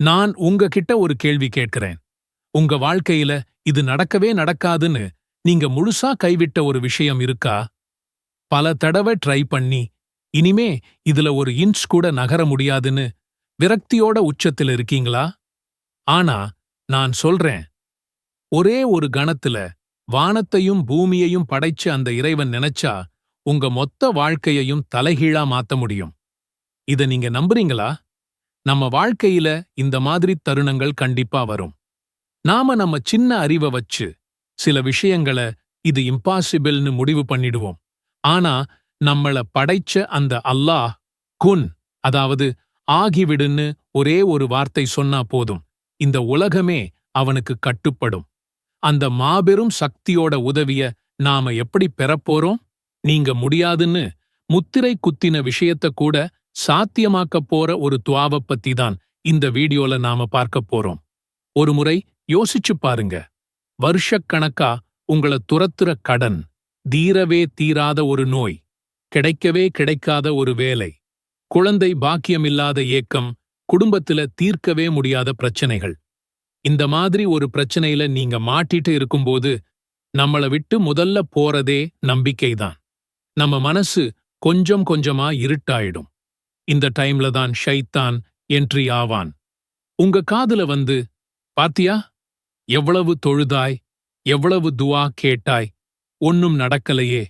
நான் உங்ககிட்ட ஒரு கேள்வி கேட்கிறேன். உங்க வாழ்க்கையில இது நடக்கவே நடக்காதுன்னு நீங்க முழுசா கைவிட்ட ஒரு விஷயம் இருக்கா? பல தடவை ட்ரை பண்ணி இனிமே இதுல ஒரு இன்ச் கூட நகர முடியாதுன்னு விரக்தியோட உச்சத்தில் இருக்கீங்களா? ஆனா நான் சொல்றேன். ஒரே ஒரு கணத்துல வானத்தையும் பூமியையும் படைச்ச அந்த இறைவன் நினைச்சா உங்க மொத்த வாழ்க்கையையும் தலைகீழா மாத்த முடியும். இத நீங்க நம்புறீங்களா? நம்ம வாழ்க்கையில இந்த மாதிரி தருணங்கள் கண்டிப்பா வரும். நாம நம்ம சின்ன அறிவை வச்சு சில விஷயங்கள இது இம்பாசிபிள்னு முடிவு பண்ணிடுவோம். ஆனா நம்மள படைச்ச அந்த அல்லாஹ் குன் அதாவது ஆகிவிடுன்னு ஒரே ஒரு வார்த்தை சொன்னா போதும். இந்த உலகமே அவனுக்கு கட்டுப்படும். அந்த மாபெரும் சக்தியோட உதவிய நாம எப்படி பெறப்போறோம்? நீங்க முடியாதுன்னு முத்திரை குத்தின விஷயத்த கூட சாத்தியமாக்கப் போற ஒரு துவாவ பத்தி தான் இந்த வீடியோல நாம பார்க்க போறோம். ஒரு முறை யோசிச்சு பாருங்க. வருஷக்கணக்கா உங்கள துரத்துற கடன் தீரவே தீராத ஒரு நோய் கிடைக்கவே கிடைக்காத ஒரு வேலை குழந்தை பாக்கியமில்லாத ஏக்கம் குடும்பத்துல தீர்க்கவே முடியாத பிரச்சனைகள். இந்த மாதிரி ஒரு பிரச்சனையில நீங்க மாட்டிட்டு இருக்கும்போது நம்மள விட்டு முதல்ல போறதே நம்பிக்கைதான். நம்ம மனசு கொஞ்சம் கொஞ்சமா இருட்டாயிடும். இந்த டைம்ல தான் ஷைத்தான் என்ட்ரி ஆவான். உங்க காதுல வந்து பாத்தியா எவ்வளவு தொழுதாய் எவ்வளவு துவா கேட்டாய் ஒன்னும் நடக்கலையே.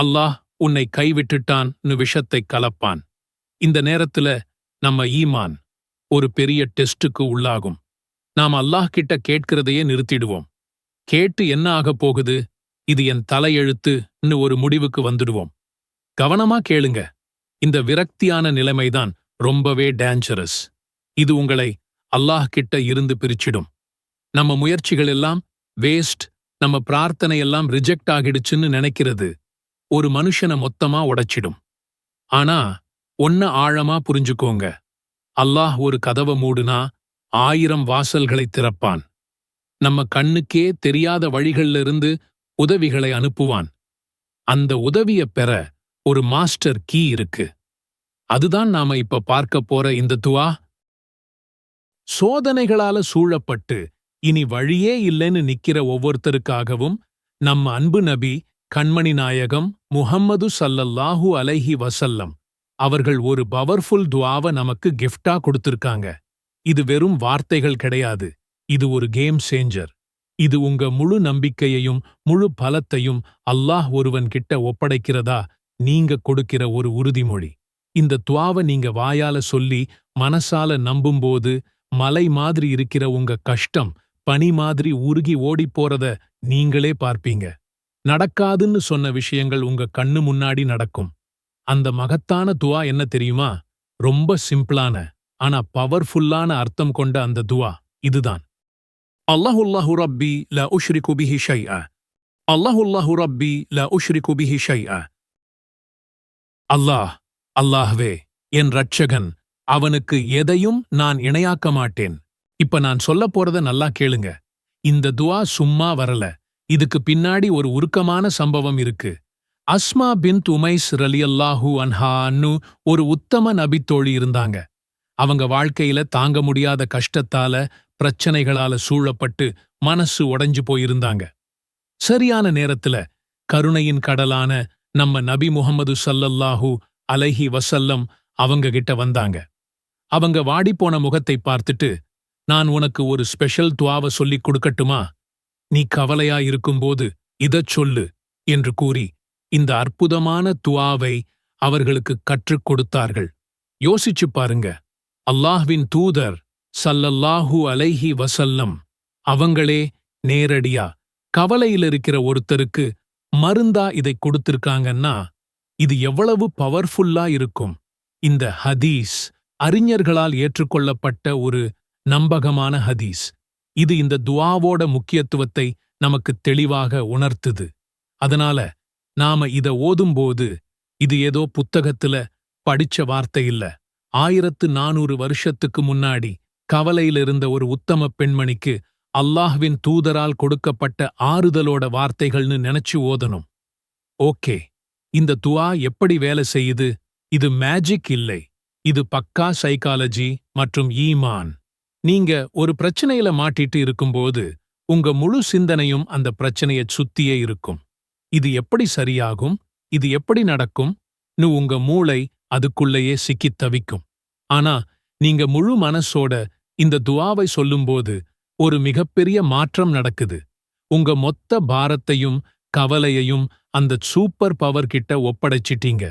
அல்லாஹ் உன்னை கைவிட்டுட்டான்னு விஷத்தை கலப்பான். இந்த நேரத்துல நம்ம ஈமான் ஒரு பெரிய டெஸ்டுக்கு உள்ளாகும். நாம் அல்லாஹ் கிட்ட கேட்கிறதையே நிறுத்திடுவோம். கேட்டு என்ன ஆகப் போகுது? இது என் தலையெழுத்துன்னு ஒரு முடிவுக்கு வந்துடுவோம். கவனமா கேளுங்க. இந்த விரக்தியான நிலைமைதான் ரொம்பவே டேஞ்சரஸ் இது உங்களை அல்லாஹ் கிட்ட இருந்து பிரிச்சிடும். நம்ம முயற்சிகள் எல்லாம் வேஸ்ட் நம்ம பிரார்த்தனை எல்லாம் ரிஜெக்ட் ஆகிடுச்சுன்னு நினைக்கிறது ஒரு மனுஷனை மொத்தமா உடைச்சிடும். ஆனா ஒன்ன ஆழமா புரிஞ்சுக்கோங்க. அல்லாஹ் ஒரு கதவை மூடுனா ஆயிரம் வாசல்களை திறப்பான். நம்ம கண்ணுக்கே தெரியாத வழிகள்ல இருந்து உதவிகளை அனுப்புவான். அந்த உதவிய பெற ஒரு மாஸ்டர் கீ இருக்கு. அதுதான் நாம இப்ப பார்க்க போற இந்த துவா. சோதனைகளால சூழப்பட்டு இனி வழியே இல்லைன்னு நிக்கிற ஒவ்வொருத்தருக்காகவும் நம்ம அன்பு நபி கண்மணி நாயகம் முஹம்மது சல்லல்லாஹு அலைஹி வசல்லம் அவர்கள் ஒரு பவர்ஃபுல் துவாவ நமக்கு கிஃப்டா கொடுத்திருக்காங்க. இது வெறும் வார்த்தைகள் கிடையாது. இது ஒரு கேம் சேஞ்சர். இது உங்க முழு நம்பிக்கையையும் முழு பலத்தையும் அல்லாஹ் ஒருவன் கிட்ட ஒப்படைக்கிறதா? நீங்க கொடுக்கிற ஒரு உறுதிமொழி. இந்த துவாவ நீங்க வாயால சொல்லி மனசால நம்பும்போது மலை மாதிரி இருக்கிற உங்க கஷ்டம் பனி மாதிரி உருகி ஓடிப் போறத நீங்களே பார்ப்பீங்க. நடக்காதுன்னு சொன்ன விஷயங்கள் உங்க கண்ணு முன்னாடி நடக்கும். அந்த மகத்தான துவா என்ன தெரியுமா? ரொம்ப சிம்பிளான ஆனா பவர்ஃபுல்லான அர்த்தம் கொண்ட அந்த துவா இதுதான். அல்லாஹுல்லாஹு ரப்பி ல உஷ்ரி குபிஹி ஷை அ அல்லாஹுல்லாஹு ரப்பி ல உஷ்ரி குபிஹி ஷை அ அல்லாஹ் அல்லாஹ்வே என் ரட்சகன் அவனுக்கு எதையும் நான் இணையாக்க மாட்டேன். இப்ப நான் சொல்லப் போறத நல்லா கேளுங்க. இந்த துவா சும்மா வரல. இதுக்கு பின்னாடி ஒரு உருக்கமான சம்பவம் இருக்கு. அஸ்மா பின் உமைஸ் ரலியல்லாஹு அன்ஹான்னு ஒரு உத்தம நபித்தோழி இருந்தாங்க. அவங்க வாழ்க்கையில தாங்க முடியாத கஷ்டத்தால பிரச்சனைகளால சூழப்பட்டு மனசு உடைஞ்சு போயிருந்தாங்க. சரியான நேரத்துல கருணையின் கடலான நம்ம நபி முகமது சல்லல்லாஹு அலைஹி வசல்லம் அவங்க கிட்ட வந்தாங்க. அவங்க வாடிப்போன முகத்தை பார்த்துட்டு நான் உனக்கு ஒரு ஸ்பெஷல் துவாவ சொல்லிக் கொடுக்கட்டுமா? நீ கவலையா இருக்கும்போது இதச் சொல்லு என்று கூறி இந்த அற்புதமான துவாவை அவர்களுக்கு கற்றுக் கொடுத்தார்கள். யோசிச்சு பாருங்க அல்லாஹ்வின் தூதர் சல்லல்லாஹு அலைஹி வசல்லம் அவங்களே நேரடியா கவலையில் இருக்கிற ஒருத்தருக்கு மருந்தா இதை கொடுத்திருக்காங்கன்னா இது எவ்வளவு பவர்ஃபுல்லா இருக்கும். இந்த ஹதீஸ் அறிஞர்களால் ஏற்றுக்கொள்ளப்பட்ட ஒரு நம்பகமான ஹதீஸ். இது இந்த துவாவோட முக்கியத்துவத்தை நமக்கு தெளிவாக உணர்த்துது. அதனால நாம இத ஓதும்போது இது ஏதோ புத்தகத்துல படிச்ச வார்த்தை இல்ல. ஆயிரத்து நானூறு வருஷத்துக்கு முன்னாடி கவலையிலிருந்த ஒரு உத்தம பெண்மணிக்கு அல்லாஹ்வின் தூதரால் கொடுக்கப்பட்ட ஆறுதலோட வார்த்தைகள்னு நினைச்சு ஓதணும். ஓகே. இந்த துவா எப்படி வேலை செய்யுது? இது மேஜிக் இல்லை. இது பக்கா சைக்காலஜி மற்றும் ஈமான். நீங்க ஒரு பிரச்சனையில மாட்டிட்டு இருக்கும்போது உங்க முழு சிந்தனையும் அந்த பிரச்சனைய சுத்தியே இருக்கும். இது எப்படி சரியாகும்? இது எப்படி நடக்கும்? னு உங்க மூளை அதுக்குள்ளேயே சிக்கித் தவிக்கும். ஆனா நீங்க முழு மனசோட இந்த துவாவை சொல்லும்போது ஒரு மிகப்பெரிய மாற்றம் நடக்குது. உங்க மொத்த பாரத்தையும் கவலையையும் அந்த சூப்பர் பவர் கிட்ட ஒப்படைச்சிட்டீங்க.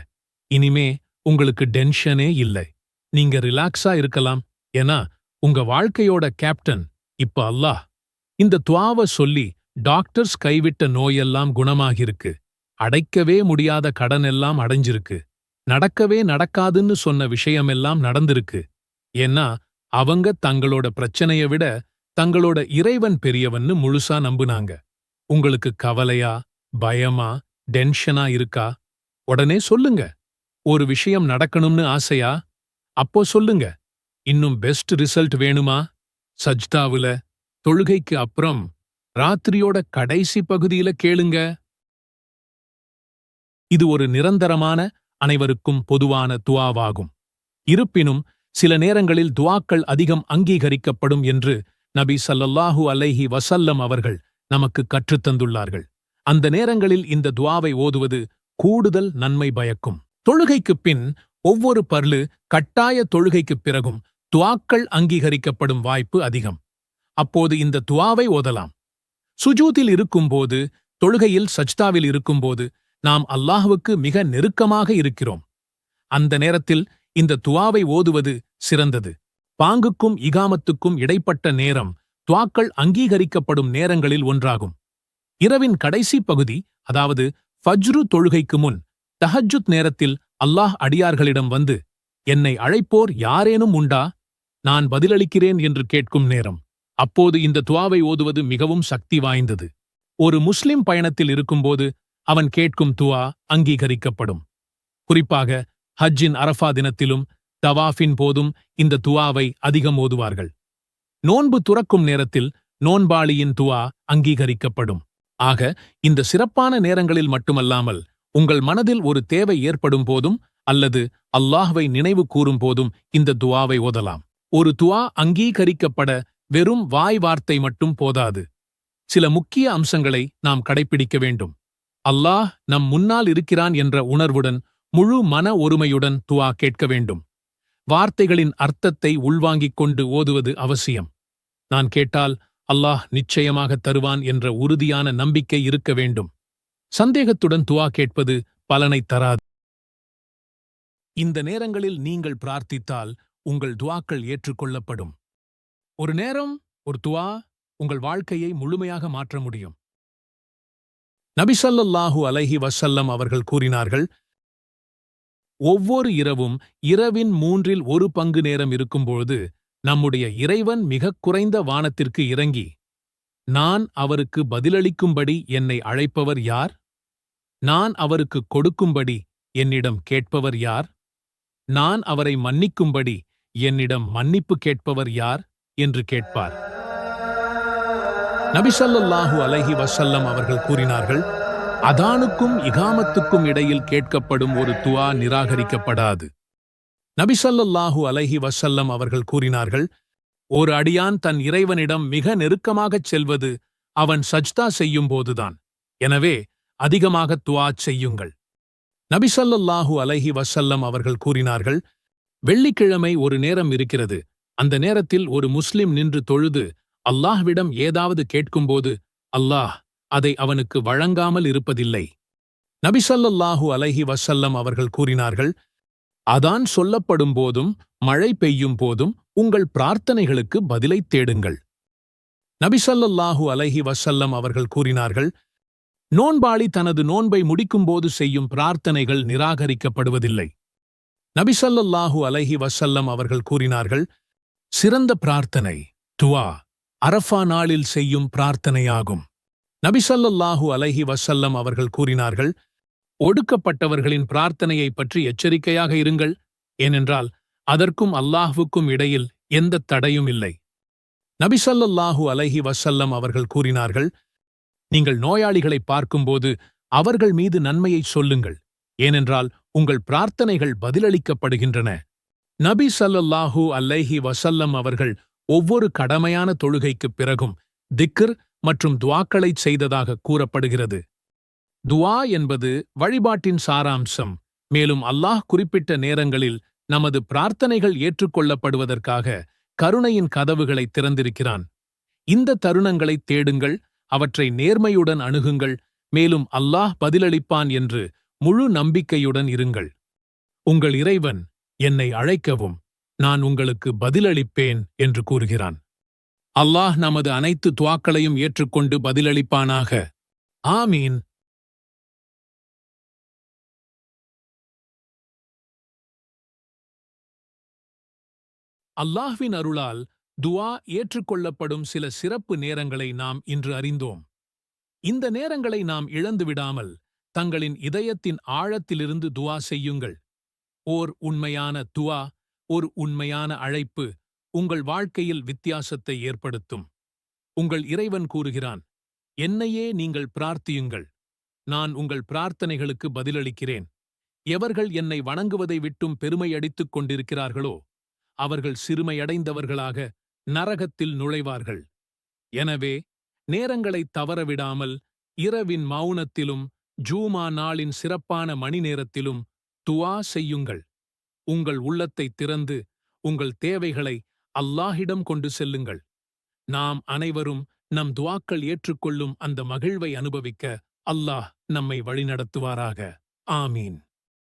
இனிமே உங்களுக்கு டென்ஷனே இல்லை. நீங்க ரிலாக்ஸா இருக்கலாம். ஏன்னா உங்க வாழ்க்கையோட கேப்டன் இப்ப அல்லாஹ். இந்த துவாவ சொல்லி டாக்டர்ஸ் கைவிட்ட நோயெல்லாம் குணமாகிருக்கு. அடைக்கவே முடியாத கடன் எல்லாம் அடைஞ்சிருக்கு. நடக்கவே நடக்காதுன்னு சொன்ன விஷயமெல்லாம் நடந்திருக்கு. ஏன்னா அவங்க தங்களோட பிரச்சனைய விட தங்களோட இறைவன் பெரியவன்னு முழுசா நம்புனாங்க. உங்களுக்கு கவலையா பயமா டென்ஷனா இருக்கா? உடனே சொல்லுங்க. ஒரு விஷயம் நடக்கணும்னு ஆசையா? அப்போ சொல்லுங்க. இன்னும் பெஸ்ட் ரிசல்ட் வேணுமா? சஜ்தாவுல தொழுகைக்கு அப்புறம் ராத்திரியோட கடைசி பகுதியில கேளுங்க. இது ஒரு நிரந்தரமான அனைவருக்கும் பொதுவான துவாவாகும். இருப்பினும் சில நேரங்களில் துவாக்கள் அதிகம் அங்கீகரிக்கப்படும் என்று நபி சல்லல்லாஹு அலைஹி வசல்லம் அவர்கள் நமக்கு கற்றுத்தந்துள்ளார்கள். அந்த நேரங்களில் இந்த துவாவை ஓதுவது கூடுதல் நன்மை பயக்கும். தொழுகைக்குப் பின் ஒவ்வொரு பர்லு கட்டாய தொழுகைக்குப் பிறகும் துவாக்கள் அங்கீகரிக்கப்படும் வாய்ப்பு அதிகம். அப்போது இந்த துவாவை ஓதலாம். சுஜூதில் இருக்கும்போது தொழுகையில் சஜ்தாவில் இருக்கும்போது நாம் அல்லாஹுவுக்கு மிக நெருக்கமாக இருக்கிறோம். அந்த நேரத்தில் இந்த துவாவை ஓதுவது சிறந்தது. பாங்குக்கும் இகாமத்துக்கும் இடைப்பட்ட நேரம் துவாக்கள் அங்கீகரிக்கப்படும் நேரங்களில் ஒன்றாகும். இரவின் கடைசி பகுதி அதாவது ஃபஜ்ரு தொழுகைக்கு முன் தஹஜுத் நேரத்தில் அல்லாஹ் அடியார்களிடம் வந்து என்னை அழைப்போர் யாரேனும் உண்டா? நான் பதிலளிக்கிறேன் என்று கேட்கும் நேரம். அப்போது இந்த துவாவை ஓதுவது மிகவும் சக்தி வாய்ந்தது. ஒரு முஸ்லிம் பயணத்தில் இருக்கும்போது அவன் கேட்கும் துவா அங்கீகரிக்கப்படும். குறிப்பாக ஹஜ்ஜின் அரஃபா தினத்திலும் தவாஃபின் போதும் இந்த துவாவை அதிகம் ஓதுவார்கள். நோன்பு துறக்கும் நேரத்தில் நோன்பாளியின் துவா அங்கீகரிக்கப்படும். ஆக இந்த சிறப்பான நேரங்களில் மட்டுமல்லாமல் உங்கள் மனதில் ஒரு தேவை ஏற்படும் போதும் அல்லது அல்லாஹ்வை நினைவு கூறும் போதும் இந்த துவாவை ஓதலாம். ஒரு துவா அங்கீகரிக்கப்பட வெறும் வாய் வார்த்தை மட்டும் போதாது. சில முக்கிய அம்சங்களை நாம் கடைப்பிடிக்க வேண்டும். அல்லாஹ் நம் முன்னால் இருக்கிறான் என்ற உணர்வுடன் முழு மன ஒருமையுடன் துவா கேட்க வேண்டும். வார்த்தைகளின் அர்த்தத்தை உள்வாங்கிக் கொண்டு ஓதுவது அவசியம். நான் கேட்டால் அல்லாஹ் நிச்சயமாக தருவான் என்ற உறுதியான நம்பிக்கை இருக்க வேண்டும். சந்தேகத்துடன் துவா கேட்பது பலனை தராது. இந்த நேரங்களில் நீங்கள் பிரார்த்தித்தால் உங்கள் துவாக்கள் ஏற்றுக்கொள்ளப்படும். ஒரு நேரம் ஒரு துவா உங்கள் வாழ்க்கையை முழுமையாக மாற்ற முடியும். நபிசல்லாஹு அலஹி வசல்லம் அவர்கள் கூறினார்கள் ஒவ்வொரு இரவும் இரவின் மூன்றில் ஒரு பங்கு நேரம் இருக்கும்பொழுது நம்முடைய இறைவன் மிகக் குறைந்த வானத்திற்கு இறங்கி நான் அவருக்கு பதிலளிக்கும்படி என்னை அழைப்பவர் யார்? நான் அவருக்கு கொடுக்கும்படி என்னிடம் கேட்பவர் யார்? நான் அவரை மன்னிக்கும்படி என்னிடம் மன்னிப்பு கேட்பவர் யார்? என்று கேட்பார். நபிசல்லாஹு அலஹி வசல்லம் அவர்கள் கூறினார்கள் அதானுக்கும் இகாமத்துக்கும் இடையில் கேட்கப்படும் ஒரு துவா நிராகரிக்கப்படாது. நபிசல்லாஹு அலைஹி வசல்லம் அவர்கள் கூறினார்கள் ஒரு அடியான் தன் இறைவனிடம் மிக நெருக்கமாகச் செல்வது அவன் சஜ்தா செய்யும்போதுதான் எனவே அதிகமாக துவா செய்யுங்கள். நபிசல்லாஹு அலைஹி வசல்லம் அவர்கள் கூறினார்கள் வெள்ளிக்கிழமை ஒரு நேரம் இருக்கிறது. அந்த நேரத்தில் ஒரு முஸ்லிம் நின்று தொழுது அல்லாஹ்விடம் ஏதாவது கேட்கும்போது அல்லாஹ் அதை அவனுக்கு வழங்காமல் இருப்பதில்லை. நபிசல்லாஹு அலைஹி வசல்லம் அவர்கள் கூறினார்கள் அதான் சொல்லப்படும் போதும் மழை பெய்யும் போதும் உங்கள் பிரார்த்தனைகளுக்கு பதிலை தேடுங்கள். நபிசல்லாஹு அலைஹி வசல்லம் அவர்கள் கூறினார்கள் நோன்பாளி தனது நோன்பை முடிக்கும்போது செய்யும் பிரார்த்தனைகள் நிராகரிக்கப்படுவதில்லை. நபிசல்லாஹு அலைஹி வசல்லம் அவர்கள் கூறினார்கள் சிறந்த பிரார்த்தனை துவா அரஃபா நாளில் செய்யும் பிரார்த்தனையாகும். நபிசல்லாஹு அலைஹி வசல்லம் அவர்கள் கூறினார்கள் ஒடுக்கப்பட்டவர்களின் பிரார்த்தனையை பற்றி எச்சரிக்கையாக இருங்கள். ஏனென்றால் அதற்கும் அல்லாஹுக்கும் இடையில் எந்த தடையும் இல்லை. நபிசல்லாஹு அலைஹி வசல்லம் அவர்கள் கூறினார்கள் நீங்கள் நோயாளிகளை பார்க்கும்போது அவர்கள் மீது நன்மையை சொல்லுங்கள். ஏனென்றால் உங்கள் பிரார்த்தனைகள் பதிலளிக்கப்படுகின்றன. நபி சல்லல்லாஹூ அல்லைஹி வசல்லம் அவர்கள் ஒவ்வொரு கடமையான தொழுகைக்குப் பிறகும் திக்ர் மற்றும் துவாக்களைச் செய்ததாக கூறப்படுகிறது. துவா என்பது வழிபாட்டின் சாராம்சம். மேலும் அல்லாஹ் குறிப்பிட்ட நேரங்களில் நமது பிரார்த்தனைகள் ஏற்றுக்கொள்ளப்படுவதற்காக கருணையின் கதவுகளை திறந்திருக்கிறான். இந்த தருணங்களைத் தேடுங்கள் அவற்றை நேர்மையுடன் அணுகுங்கள் மேலும் அல்லாஹ் பதிலளிப்பான் என்று முழு நம்பிக்கையுடன் இருங்கள். உங்கள் இறைவன் என்னை அழைக்கவும் நான் உங்களுக்கு பதிலளிப்பேன் என்று கூறுகிறான். அல்லாஹ் நமது அனைத்து துவாக்களையும் ஏற்றுக்கொண்டு பதிலளிப்பானாக. ஆமீன். அல்லாஹ்வின் அருளால் துவா ஏற்றுக்கொள்ளப்படும் சில சிறப்பு நேரங்களை நாம் இன்று அறிந்தோம். இந்த நேரங்களை நாம் இழந்துவிடாமல் தங்களின் இதயத்தின் ஆழத்திலிருந்து துவா செய்யுங்கள். ஓர் உண்மையான துவா ஒரு உண்மையான அழைப்பு உங்கள் வாழ்க்கையில் வித்தியாசத்தை ஏற்படுத்தும். உங்கள் இறைவன் கூறுகிறான் என்னையே நீங்கள் பிரார்த்தியுங்கள். நான் உங்கள் பிரார்த்தனைகளுக்கு பதிலளிக்கிறேன். எவர்கள் என்னை வணங்குவதை விட்டும் பெருமையடித்துக் கொண்டிருக்கிறார்களோ அவர்கள் சிறுமையடைந்தவர்களாக நரகத்தில் நுழைவார்கள். எனவே நேரங்களைத் தவறவிடாமல் இரவின் மௌனத்திலும் ஜூமா நாளின் சிறப்பான மணி நேரத்திலும் துவா செய்யுங்கள். உங்கள் உள்ளத்தை திறந்து உங்கள் தேவைகளை அல்லாஹிடம் கொண்டு செல்லுங்கள். நாம் அனைவரும் நம் துவாக்கள் ஏற்றுக்கொள்ளும் அந்த மகிழ்வை அனுபவிக்க அல்லாஹ் நம்மை வழிநடத்துவாராக. ஆமீன்.